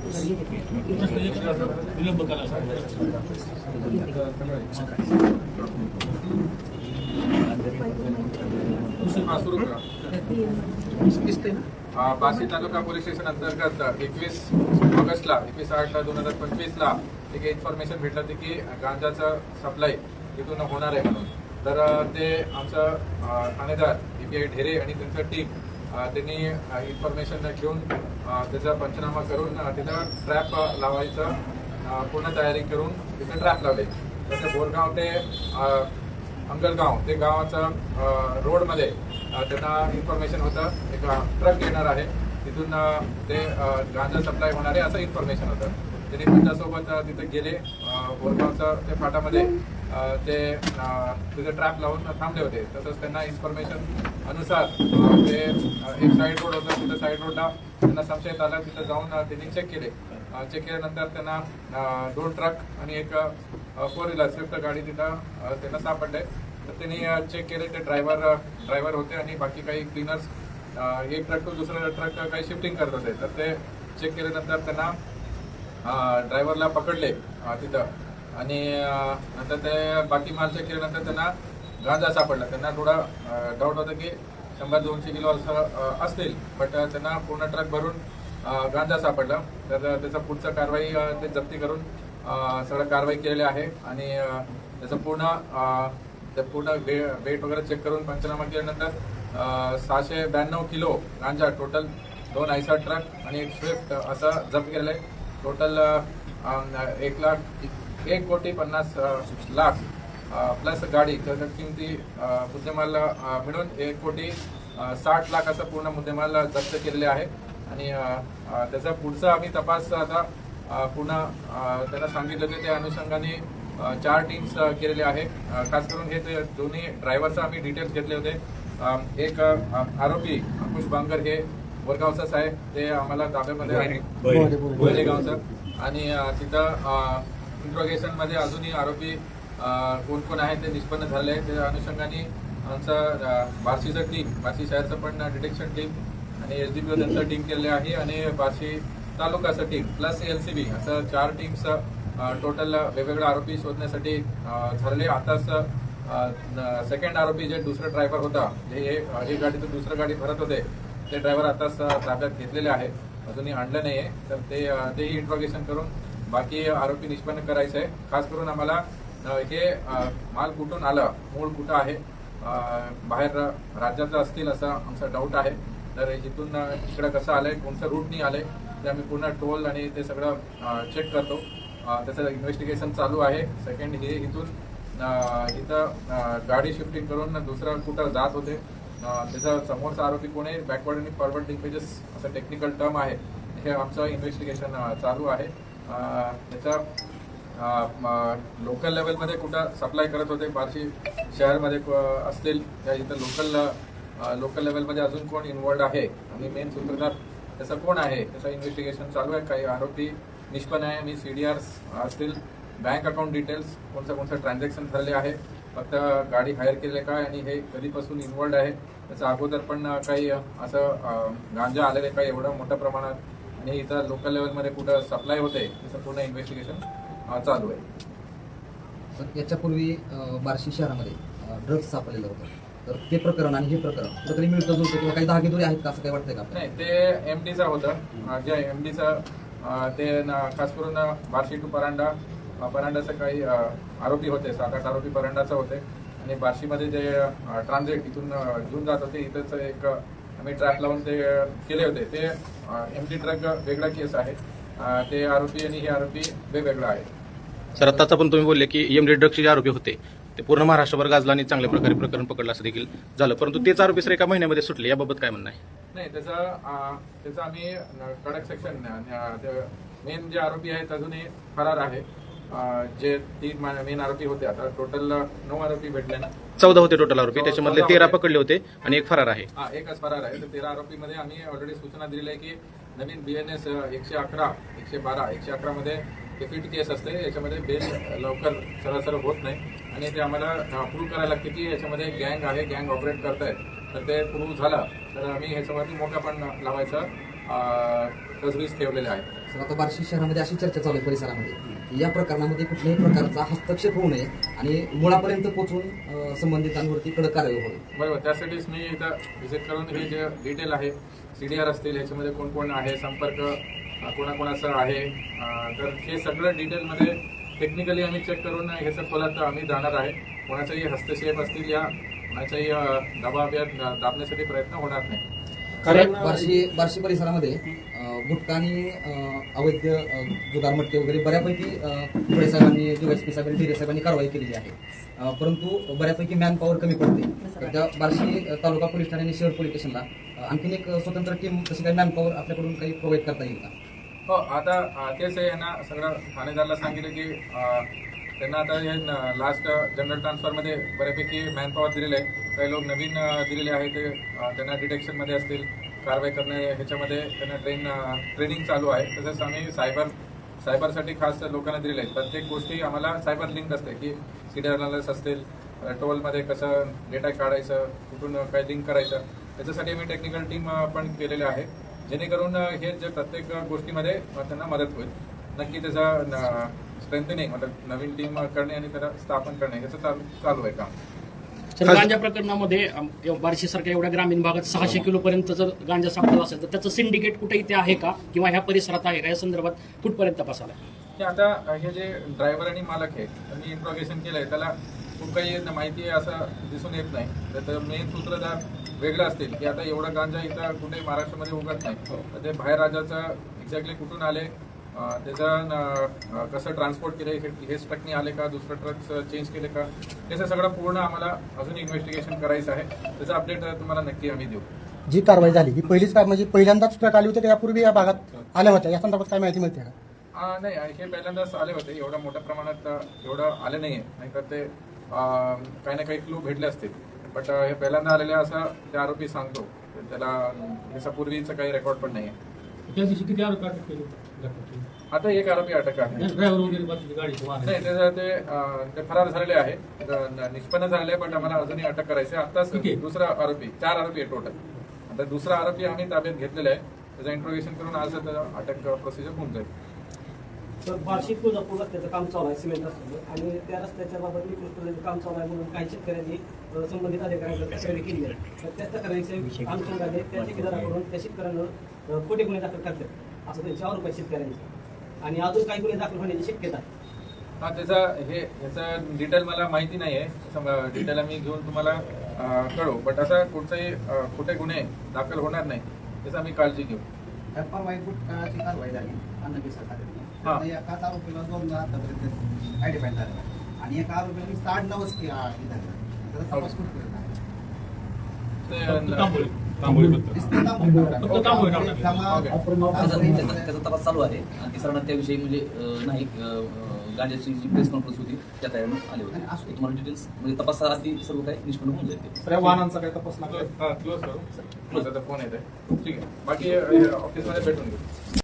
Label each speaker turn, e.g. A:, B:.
A: बासी बार्शी तालुका police station अंतर्गत एकवीस ऑगस्टला एकवीस आठला दोन हजार पंचवीसला एक इन्फॉर्मेशन भेटलं होती की गांजाचं सप्लाय तिथून होणार आहे म्हणून. तर ते आमचं ठाणेदार ए पी आय ढेरे आणि त्यांचं टीम त्यांनी इन्फॉर्मेशन घेऊन त्याचा पंचनामा करून तिथं ट्रॅप लावायचं पूर्ण तयारी करून तिथं ट्रॅप लावले. तसं बोरगाव ते अंगलगाव ते गावाचं रोडमध्ये त्यांना इन्फॉर्मेशन होतं. एक ट्रक येणार आहे. तिथून ते गांजा सप्लाय होणार आहे असं इन्फॉर्मेशन होतं. त्यांनी त्यांच्यासोबत तिथं तिथे गेले. अ, बोरगावचं ते फाटामध्ये ते तिथे ट्रॅप लावून थांबले होते. तसंच त्यांना इन्फॉर्मेशन अनुसार ते एक साईड रोड होतं तिथं साईड रोडला त्यांना संशयित आला. तिथं जाऊन त्यांनी चेक केले. चेक केल्यानंतर त्यांना दोन ट्रक आणि एक फोर व्हीलर स्विफ्ट गाडी तिथं त्यांना सापडले. तर त्यांनी चेक केले. ते ड्रायव्हर ड्रायव्हर होते आणि बाकी काही क्लिनर्स एक ट्रक टू दुसरा ट्रक काही शिफ्टिंग करत होते. तर ते चेक केल्यानंतर त्यांना ड्रायव्हरला पकडले तिथं. आणि नंतर ते बाकी माणसं केल्यानंतर त्यांना गांजा सापडला. त्यांना थोडा डाऊट होता की शंभर दोनशे किलो असं असतील. बट त्यांना पूर्ण ट्रक भरून गांजा सापडला. तर त्याचं पुढचं कारवाई ते जप्ती करून सगळं कारवाई केलेली आहे. आणि त्याचं पूर्ण ते पूर्ण वे वेट वगैरे चेक करून पंचनामा केल्यानंतर सहाशे ब्याण्णव किलो गांजा टोटल दोन आयसा ट्रक आणि एक स्विफ्ट असं जप्त केलेलं आहे. टोटल um, एक लाख एक कोटी पन्नास uh, लाख uh, प्लस गाडी तर किमती uh, मुद्देमाल मिळून एक कोटी साठ लाख असं पूर्ण मुद्देमाल जप्त केलेले आहे. आणि त्याचा पुढचा आम्ही तपास आता पुन्हा पूर्ण त्यांना सांगितलं की त्या अनुषंगाने चार टीम्स केलेले आहे. खास करून हे दोन्ही ड्रायव्हरचा आम्ही डिटेल्स घेतले होते. Um, एक आरोपी अंकुश बांगर हे वरगावचाच आहे ते आम्हाला ताब्यामध्ये आहे बोरेगावचं आणि तिथं इंट्रोगेशनमध्ये अजूनही आरोपी कोण कोण आहे ते निष्पन्न झाले आहे त्या अनुषंगाने आमचं बार्शीचं टीम बार्शी शहरचं पण डिटेक्शन टीम आणि एस डी पी त्यांचं टीम केले आहे. आणि Barshi तालुकाचं team plus L C B असं चार टीम्स टोटल वेगवेगळे आरोपी शोधण्यासाठी अ, झालेले आताच सेकंड आरोपी जे दुसरं ड्रायव्हर होता जे हे ही गाडी तर दुसरं गाडी भरत होते ते ड्रायव्हर आताच ताब्यात घेतलेले आहे अजूनही आणलं नाही आहे तर ते तेही इंट्रोगेशन करून बाकी आरोपी निष्पन्न करायचं आहे खास करून आम्हाला इथे हे माल कुठून आलं मूळ कुठं आहे बाहेर राज्याचं असतील असा आमचा डाऊट आहे. तर इथून इकडं कसं आलंय कोणतं रूटनी आलंय ते आम्ही पूर्ण टोल आणि ते सगळं चेक करतो. त्याचं इन्व्हेस्टिगेशन चालू आहे. सेकंड हे इथून इथं गाडी शिफ्टिंग करून दुसरं कुठं जात होते त्याचा समोरचा आरोपी कोण आहे? बॅकवर्ड आणि फॉरवर्ड लिंकेजेस असं टेक्निकल टर्म आहे. हे आमचं इन्व्हेस्टिगेशन चालू आहे. त्याचा लोकल लेवलमध्ये कुठं सप्लाय करत होते? बार्शी शहरमध्ये क- असतील. त्या इथं लोकल लोकल लेवलमध्ये अजून कोण इन्वॉल्ड आहे? आणि मेन सूत्रधार त्याचं कोण आहे? त्याचं इन्व्हेस्टिगेशन चालू आहे. काही आरोपी निष्पन्न आहे. आणि सी डी आर असतील. बँक अकाउंट डिटेल्स कोणतं कोणतं ट्रान्झॅक्शन झालेले आहे? फक्त गाडी हायर केले काय आणि हे कधीपासून इन्वॉल्ड आहे त्याचं अगोदर पण काही असं गांजा आलेले काय एवढं मोठ्या प्रमाणात आणि इथं लोकल लेवलमध्ये कुठं सप्लाय होते त्याचं पूर्ण इन्व्हेस्टिगेशन चालू आहे.
B: पण याच्यापूर्वी बार्शी शहरामध्ये ड्रग्ज सापडलेलं होतं. तर ते प्रकरण आणि हे प्रकरण कुठेतरी मिळतं जुळतं किंवा काही धागेदोरी आहेत का असं काही वाटतंय का?
A: नाही ते एम डीचं होतं. जे एम डीचं ते खास करून बार्शी टू परांडा अं, परांडाचे काही आरोपी होते सात आठ आरोपी परांडाचे होते. आणि बार्शीमध्ये जे ट्रान्झिट इथून घेऊन जात होते इथंच एक आम्ही ट्रॅप लावून ते केले होते. ते एम डी ट्रक वेगळा केस आहे. ते आरोपी आणि हे आरोपी वेगवेगळं आहे.
C: सर आताच पण तुम्ही बोलले की एम डी ड्रग्सचे जे आरोपी होते ते पूर्ण महाराष्ट्रभर गाजला आणि चांगल्या प्रकारे प्रकरण पकडलं असं देखील झालं. परंतु तेच आरोपी सर एका महिन्यामध्ये सुटले याबाबत काय म्हणणं आहे?
A: नाही त्याचा त्याचं आम्ही कडक सेक्शन मेन जे आरोपी आहेत अजूनही फरार आहे. जे तीन मेन आरोपी होते आता टोटल नऊ आरोपी भेटले ना.
C: चौदा होते टोटल आरोपी त्याच्यामधले तेरा पकडले होते आणि एक फरार आहे.
A: हा एकच फरार आहे. तर तेरा आरोपीमध्ये आम्ही ऑलरेडी सूचना दिलेली आहे की नवीन बी एन एस एकशे अकरा एकशे बारा एकशे अकरा मध्ये डेफिट केस असते. याच्यामध्ये बेल लवकर सरळ सरळ होत नाही. आणि ते आम्हाला प्रूव्ह करायला लागते की याच्यामध्ये गँग आहे गँग ऑपरेट करतायत. तर ते प्रूव्ह झालं. तर आम्ही ह्याच्यावरती मोठा पण लावायचा तजवीज ठेवलेले आहेत.
B: सर आता बार्शी शहरामध्ये अशी चर्चा चालू आहे परिसरामध्ये. या प्रकरणामध्ये कुठल्याही प्रकारचा हस्तक्षेप होऊ नये आणि मुळापर्यंत पोहोचून संबंधितांवरती कडक कारवाई होईल
A: बरोबर. त्यासाठीच मी एकदा व्हिजिट करून हे जे डिटेल आहे सी डी आर असतील ह्याच्यामध्ये कोण कोण आहे संपर्क कोणाकोणाचा आहे तर हे सगळं डिटेलमध्ये टेक्निकली आम्ही चेक करून ह्याचं खोलात आम्ही जाणार आहे. कोणाचाही हस्तक्षेप असतील या कोणाचाही अ, दबाव दाबण्यासाठी प्रयत्न होणार नाही.
D: कारण
B: बार्शी बार्शी परिसरामध्ये गुटखा आणि अवैध जुगार मटके वगैरे बऱ्यापैकी फळे साहेबांनी डीवायसपी साहेबांनी ढिरे साहेबांनी कारवाई केलेली आहे. परंतु बऱ्यापैकी मॅन पॉवर कमी पडते. तर त्या बार्शी तालुका पोलीस ठाणे आणि शहर पोलीस स्टेशनला आणखीन एक स्वतंत्र टीम तशी काही मॅन पॉवर आपल्याकडून काही प्रोव्हाइड करता येईल का?
A: हो आता तेच आहे यांना सगळं ठाणेदारला सांगितलं की त्यांना आता हे लास्ट जनरल ट्रान्सफरमध्ये बऱ्यापैकी मॅन पॉवर दिलेलं आहे काही लोक नवीन दिलेले आहे ते त्यांना डिटेक्शनमध्ये असतील कारवाई करणे ह्याच्यामध्ये त्यांना ट्रेन ट्रेनिंग चालू आहे. तसंच आम्ही सायबर सायबरसाठी खास लोकांना दिलेले आहेत. प्रत्येक गोष्टी आम्हाला सायबर लिंक असते की सी असतील टोलमध्ये कसं डेटा काढायचं कुठून काय लिंक करायचं त्याच्यासाठी आम्ही टेक्निकल टीम पण केलेले आहे. जेणेकरून हे जे प्रत्येक गोष्टीमध्ये त्यांना मदत होईल. नक्की त्याचा स्ट्रेंथनिंग मतलब नवीन टीम करणे आणि त्याला स्थापन करणे याचं चालू चालू आहे काम.
D: तर गांजा प्रकरणामध्ये बार्शी सारख्या एवढ्या ग्रामीण भागात सहाशे किलो पर्यंत जर गांजा सापडला असेल तर त्याचं सिंडिकेट कुठे इथे आहे का? किंवा ह्या परिसरात आहे का? या संदर्भात कुठपर्यंत तपासाला
A: हे आता हे जे ड्रायव्हर आणि मालक आहे त्यांनी इंट्रोगेशन केलंय. त्याला खूप काही माहिती आहे असं दिसून येत नाही. तर मेन सूत्रधार वेगळं असतील की आता एवढं गांजा इथं कुठे महाराष्ट्रामध्ये उगत नाही. तर ते बाहेर राज्याचं एक्झॅक्टली कुठून आले त्याचं कसं ट्रान्सपोर्ट केले हे हेच ट्रकनी आले का दुसरं ट्रक चेंज केले का त्याचं सगळं पूर्ण आम्हाला अजून इन्व्हेस्टिगेशन करायचं आहे. त्याचं अपडेट तुम्हाला नक्की आम्ही देऊ.
E: जी कारवाई झाली ही पहिलीच कार म्हणजे पहिल्यांदाच ट्रक आली होती यापूर्वी या भागात आल्या होत्या. या संदर्भात काय माहिती मिळते का?
A: नाही हे पहिल्यांदाच आले होते. एवढ्या मोठ्या प्रमाणात एवढं आले नाही तर ते अ, काही ना काही क्लू भेटले असतील. बट हे पहिल्यांदा आलेले असं ते आरोपी सांगतो. त्याला पूर्वीचं काही रेकॉर्ड पण नाहीये.
F: त्या दिवशी किती आरोप अटक केले.
A: आता एक आरोपी अटक आहे.
F: ड्रायव्हर वगैरे
A: नाही त्याचं ते अ, ते फरार झालेले आहे. न- निष्पन्न झालेले आहे, पण आम्हाला अजूनही अटक करायची आहे. आत्ताच
F: ठीक आहे.
A: दुसरा आरोपी चार आरोपी आहे टोटल आता दुसरा आरोपी आम्ही ताब्यात घेतलेला आहे. त्याचं इंट्रोगेशन करून आज त्याचं अटक प्रोसिजर होऊन जाईल.
G: तर बार्शी तुळजापूर रस्त्याचं काम चालू आहे सिमेंट रस्त्याचं. आणि त्या रस्त्याच्या बाबत निकृष्ट काम चालू आहे म्हणून काही शेतकऱ्यांनी अ, संबंधित अधिकाऱ्यांकडे तक्रारी केली आहे. तर त्या तक्रारीच्या अनुषंगाने त्या ठेकेदाराकडून त्या शेतकऱ्यांना अ, खोटे गुन्हे दाखल करतात. असं त्यांचे आरोप आहे शेतकऱ्यांचे आणि अजून काही गुन्हे दाखल होण्याची शक्यता आहे.
A: हा त्याचा हे ह्याचं डिटेल मला माहिती नाही आहे. डिटेल आम्ही घेऊन तुम्हाला अं, कळवू. बट असा कुठचाही कुठे गुन्हे दाखल होणार नाही. त्याचं आम्ही काळजी घेऊ.
H: कारवाई झाली
A: हा.
H: एकाच आरोपीला आतापर्यंत झाला आणि एका आरोपीला नुसतं आडनावच की आ- हे झालं त्याचा तपास कुठपर्यंत
B: त्याचा तपास चालू आहे. आणि तिसरा त्याविषयी म्हणजे नाही गांजाची जी प्रेस कॉन्फरन्स होती त्या तयारी आले होते. तुम्हाला डिटेल्स म्हणजे तपासाआधी सर्व काही निष्पन्न होऊन जाईल. ते.
E: वाहनांचा काय तपास
A: माझा फोन येत आहे ठीक आहे. बाकी ऑफिसमध्ये भेटून घेऊ.